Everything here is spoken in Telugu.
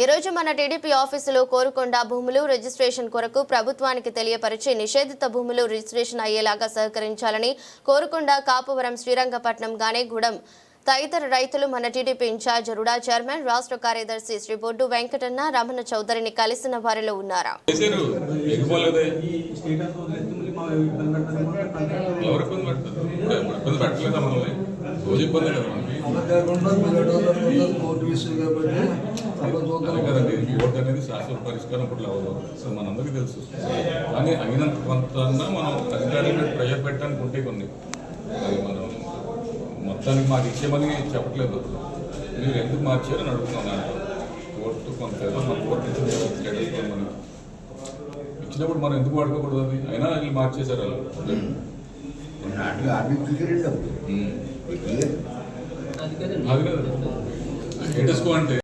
మన టీడీపీ ఆఫీసులో కోరుకొండ భూములు రిజిస్ట్రేషన్ కొరకు ప్రభుత్వానికి తెలియపరిచి నిషేధిత భూములు రిజిస్ట్రేషన్ అయ్యేలాగా సహకరించాలని కోరుకొండ కాపువరం శ్రీరంగపట్నం గానేగూడెం తదితర రైతులు మన టీడీపీ ఇన్ఛార్జ్ రుడా చైర్మన్ రాష్ట్ర కార్యదర్శి శ్రీ బొడ్డు వెంకటన్న రమణ చౌదరిని కలిసిన వారిలో ఉన్నారా? ఇబ్బంది అనేది శాశ్వత పరిష్కారం ఇప్పుడు అవ్వదు సో మనందరికీ తెలుసు. కానీ అయినంత కొంత మనం అధికారుల మీద ప్రెషర్ పెట్టడానికి ఉంటే కొన్ని. అది మనం మొత్తానికి మాకు ఇచ్చేమని చెప్పట్లేదు. మీరు ఎందుకు మార్చారని అడుగుతున్నాను దాంట్లో. కోర్టు కొంత మన కోర్టు ఇచ్చిన మనకి ఇచ్చినప్పుడు మనం ఎందుకు వాడుకోకూడదు అది? అయినా వీళ్ళు మార్చేశారు ఉమ్. అది కాదు. స్టేటస్ కో అంటే